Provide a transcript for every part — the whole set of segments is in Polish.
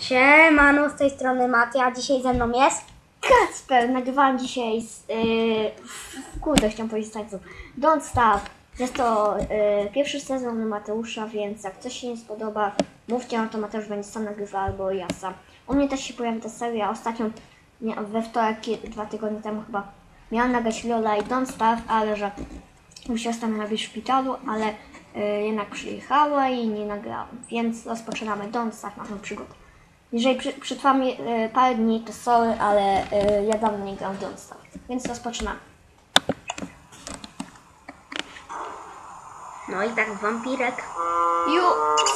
Siemano, z tej strony Matia, dzisiaj ze mną jest... Kacper, nagrywałam dzisiaj z... Yy, kurde, chciałam powiedzieć tak, Don't Stop. Jest to yy, pierwszy sezon Mateusza, więc jak coś się nie spodoba, mówcie, no to Mateusz będzie sam nagrywał albo ja sam. U mnie też się pojawi ta seria. Ostatnio, nie, we wtorek, dwa tygodnie temu chyba, miałam nagrać Lola i Don't Stop, ale że miała być w szpitalu, ale yy, jednak przyjechała i nie nagrałam. Więc rozpoczynamy Don't Stop naszą przygodę. Jeżeli przy, przetrwam e, parę dni, to sorry, ale e, ja dawno nie gram w Don't Starve. Więc rozpoczynamy. No i tak, wampirek. You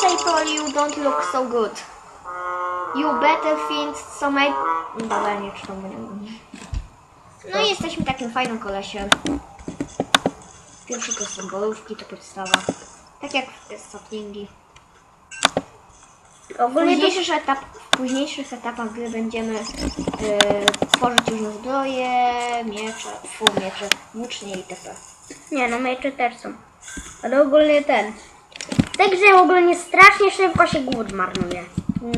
say Paul, you don't look so good. You better think so my... Dobra, nie czytam, bo nie umiem. No i jesteśmy takim fajnym kolesiem. Pierwszy to są bolówki, to podstawa. Tak jak w Stoplingi. W Ogólnie to... późniejszych, etap, w późniejszych etapach gry będziemy e, tworzyć różne zbroje, miecze, fu, miecze, włócznie itp. Nie no, mecze też są. Ale ogólnie ten... Grze ogólnie strasznie szybko się głód marnuje.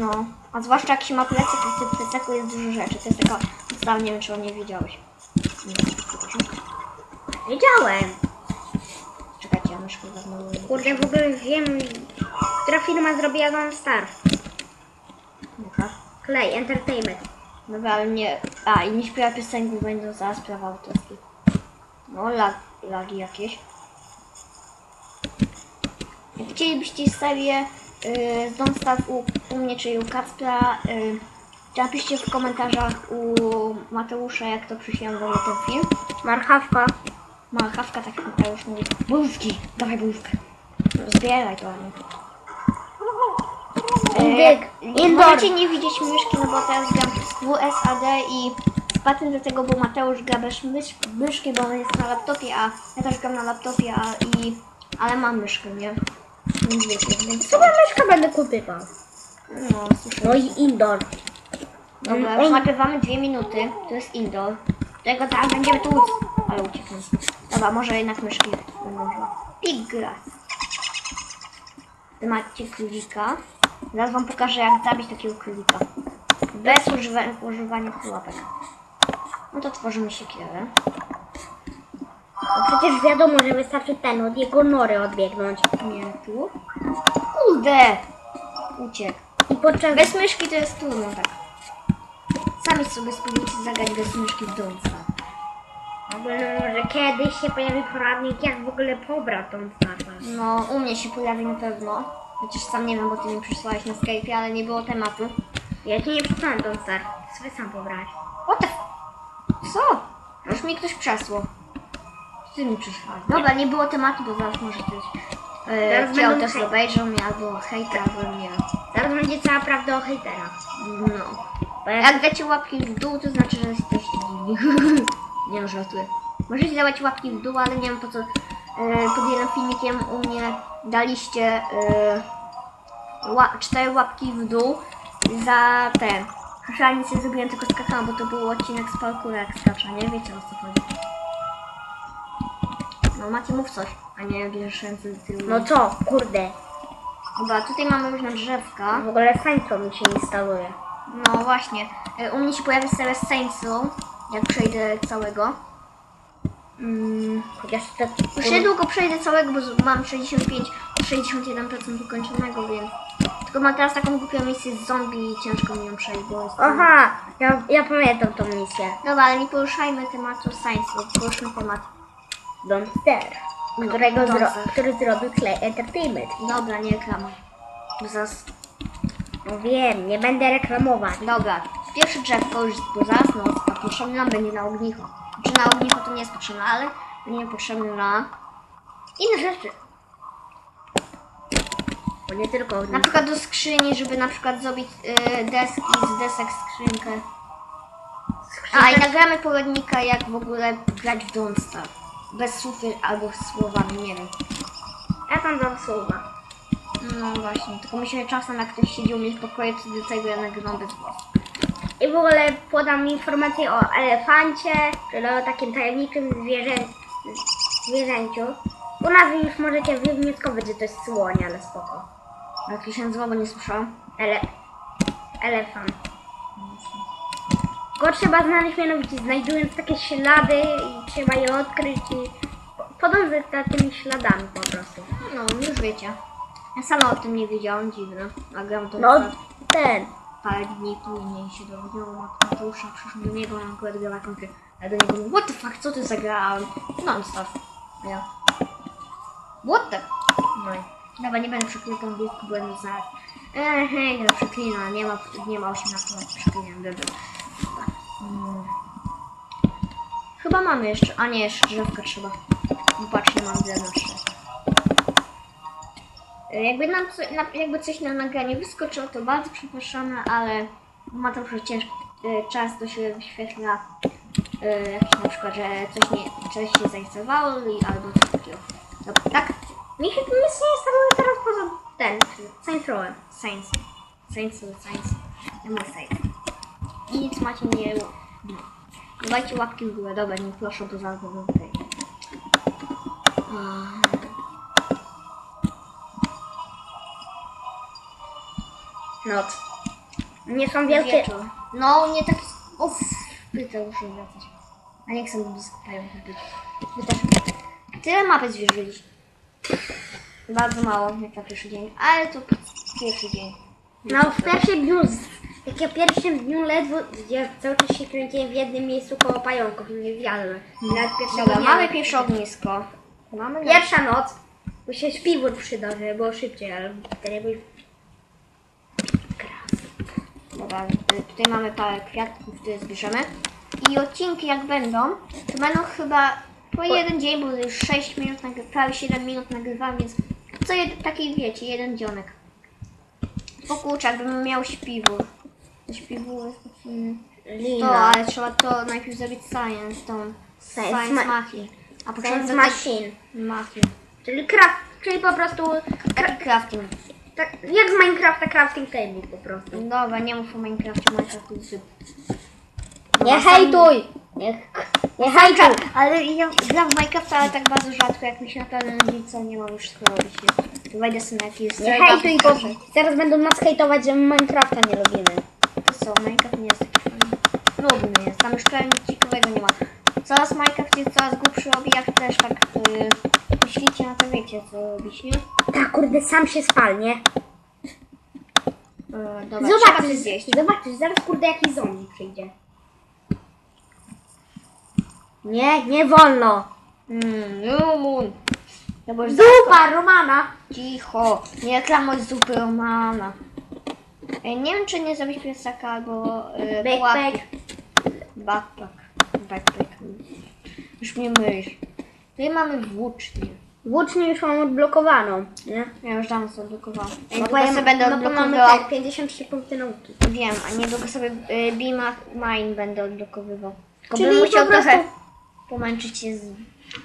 No, a zwłaszcza jak się ma plecak, to w tym plecaku jest dużo rzeczy. To jest taka podstawa, nie wiem czy o nie wiedziałeś. Nie. Wiedziałem. Czekajcie, ja myszkę wezmę. Kurde, w ogóle wiem, która firma zrobiła Don't Starve. Clay Entertainment. Dobra, ale nie... A, i nie śpiewa piosenki, będą zaraz prawa autorskie. No, lag, lagi jakieś. Jak chcielibyście serię yy, z Don't u, u mnie, czyli u Kacpra, to napiszcie w komentarzach u Mateusza, jak to przyślijam wam ten film. Marchawka. Marchawka, tak jak Mateusz mówi. Bólówki, dawaj bólówkę. Zbieraj to, Aniu. Indyk. E, Indoor. Możecie nie widzieć myszki, no bo teraz gram w WSAD i patent do tego, bo Mateusz gra bez mysz, myszki, bo on jest na laptopie, a ja też gram na laptopie, a i... Ale mam myszkę, nie? Więc wiecie, więc... Chyba myszkę będę kupywał. No. No i indoor. Dobra, Mm, nagrywamy dwie minuty. To jest indoor. Tego tak będziemy tu. Ale ucieknę. Dobra, może jednak myszki będą żyły. Piggrass. Wy macie królika. Zaraz wam pokażę jak zabić takiego królika. Bez używa używania pułapek. No to tworzymy siekierę. No przecież wiadomo, że wystarczy ten od jego nory odbiegnąć. Nie tu. Kurde! Uciekł. I podczas... Bez myszki to jest trudno tak. Sami sobie spróbujcie zagrać bez myszki w domca. W ogóle może kiedyś się pojawi poradnik, jak w ogóle pobrać tą startę. No, u mnie się pojawi na pewno. Chociaż sam nie wiem, bo ty mi przysłałeś na Skype, ale nie było tematu. Ja ci nie przysłałem tą startę, sobie sam pobrać. What the f... Co? Już mi ktoś przesłał. Ty mi przysłałeś. Dobra, nie było tematu, bo zaraz może Zaraz chciał będą też hej- obejrzał mnie albo hejter, albo nie wiem. Zaraz będzie cała prawda o hejterach. No. Bo jak... Jak dacie łapki w dół, to znaczy, że jesteście dziwni. nie no, żartuję. Możecie dawać łapki w dół, ale nie wiem po co pod jednym filmikiem u mnie daliście e, ła, cztery łapki w dół za ten. Chyba nic nie zrobiłem, tylko skakałam, bo to był odcinek z parkoura jak skacza, nie? Wiecie o co chodzi. No Mati, mów coś, a nie bierzesz ręce do tyłu. No co, kurde. Dobra, tutaj mamy różne drzewka. W ogóle Saints mi się instaluje. No właśnie, y, u mnie się pojawi seria Saintsu, jak przejdę całego. Mm, Chociaż to... już niedługo przejdę całego, bo mam 65, 61% ukończonego, więc... Tylko mam teraz taką głupią misję z zombie i ciężko mi ją przejść, bo jest... Aha, ja, ja pamiętam tą misję. Dobra, ale nie poruszajmy tematu Saintsu, poruszmy temat... Don't Stare. Którego zro... Który zrobił Clay Entertainment. Dobra, nie reklamuj. Bo zaraz... No wiem, nie będę reklamować. Dobra, pierwsze drzewko już bo zaraz noc, a potrzebne nam będzie na ognicho. Czy na ognicho to nie jest potrzebne, ale będzie potrzebne na inne rzeczy. Bo nie tylko Na przykład do skrzyni, żeby na przykład zrobić y, deski z desek skrzynkę. A i nagramy poradnika jak w ogóle grać w Don't Starve. Bez słów albo z słowami, nie wiem. Ja tam dam słowa. No właśnie, tylko musimy czasem jak ktoś siedzi u mnie w pokoju, to do tego ja nagrywam bez głosu. I w ogóle podam informację o elefancie, czyli o takim tajemniczym zwierzę... zwierzęciu. U nas już możecie wywnioskować, że to jest słoń, ale spoko. Jak to się nazywa, bo nie słyszałam. Ele... elefant. Go trzeba znaleźć mianowicie znajdując takie ślady i trzeba je odkryć i po- podążać za tymi śladami po prostu. No, już wiecie. Ja sama o tym nie wiedziałam, dziwne. A gram to No, na ten. Parę dni później się dowiedziałam od Mateusza, przyszłam do niego, on akurat gra na kompie. A do niego mówię, what the fuck, co ty zagrałem? Non-stop. A ja, what the... No i, dobra, nie będę przeklinał angielsku, bo będę znać. Eee, hej, no przeklina, nie ma, nie ma 18 lat, przeklinam, dobra. Mm. Chyba mamy jeszcze, a nie, jeszcze drzewka trzeba. No patrz, nie mam drewna jeszcze. E, Jakby nam co, jakby coś na nagranie wyskoczyło, to bardzo przepraszamy, ale ma trochę ciężki e, czas, to się wyświetla e, jakiś na przykład, że coś, nie, coś się zainstalowało albo coś takiego. Dobra, tak? Mi się nic nie instaluje teraz poza ten, Saints Row. To science. Ja mówię science. I nic macie nie... No. Dajcie łapki w górę, dobra, nie proszę, to zaraz będę Noc. Nie są wielkie... Wieczór. No, nie tak... Uff, pyta muszę wracać. A nie chcę blisko pająków być. Wy też. Tyle mapy zwierzyliście. Bardzo mało, jak na pierwszy dzień. Ale to pierwszy dzień. No w pierwszym dniu, jak ja w pierwszym dniu ledwo, gdzie cały czas się kręciłem w jednym miejscu koło pająków, nie zjadłem. Nawet pierwszego Dobra, dnia. mamy pierwsze ognisko. Mamy Pierwsza noc, bo się śpiwór przydał, żeby było szybciej, ale wtedy był... Dobra, tutaj mamy parę kwiatków, które zbierzemy. I odcinki jak będą, to będą chyba po jeden dzień, bo już 6 minut, prawie 7 minut nagrywam, więc co jed, taki wiecie, jeden dzionek. Po kurczę, jakbym miał śpiwór. Śpiwór. To, ale trzeba to najpierw zrobić science, tą Science science, ma- machine. A potem Science machine. machine. Czyli craft, czyli po prostu... Taki crafting. Tak, jak z Minecrafta crafting table po prostu. Dobra, nie mów o Minecrafcie, Minecraft jest syp. Nie hejtuj! Nie, nie hejtuj! Ale ja gram w Minecrafta, ale tak bardzo rzadko, jak mi się naprawdę nudzi, co nie mam już co robić. To wejdę sobie na jakiś Nie hejtuj, bo zaraz będą nas hejtować, że Minecrafta nie lubimy. To co, Minecraft nie jest taki fajny. Nudny jest, tam już prawie nic ciekawego nie ma. Coraz Minecraft jest coraz głupszy robi, jak też tak yy, myślicie na to wiecie, co robić, nie? Tak, kurde, sam się spal, nie? Yy, dobra, trzeba Zobaczysz, coś zjeść. zobaczysz, zaraz kurde jakiś zombie przyjdzie. Nie, nie wolno. Mmm, Lumun. No bo już Zupa Romana. Cicho, nie reklamuj zupy Romana. Ej, nie wiem, czy nie zrobić piesaka albo yy, Backpack. pułapki. Backpack. Backpack. Już mnie mylisz. Tutaj mamy włócznię. Włócznię już mam odblokowaną, nie? Ja już dawno sobie odblokowałam. Ej, No ja- sobie będę no bo mamy tak, 53 punkty nauki. Wiem, a niedługo sobie y, Bima Mine będę odblokowywał. Tylko Czyli bym musiał po prostu- trochę pomęczyć się z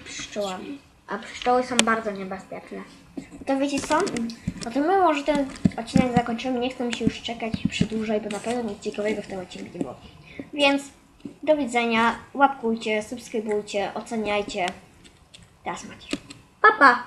pszczołami. A pszczoły są bardzo niebezpieczne. To wiecie co? No to my może ten odcinek zakończymy. Nie chcę mi się już czekać przedłużaj, bo na pewno nic ciekawego w tym odcinku nie było. Więc do widzenia. Łapkujcie, subskrybujcie, oceniajcie. Teraz macie. Papa!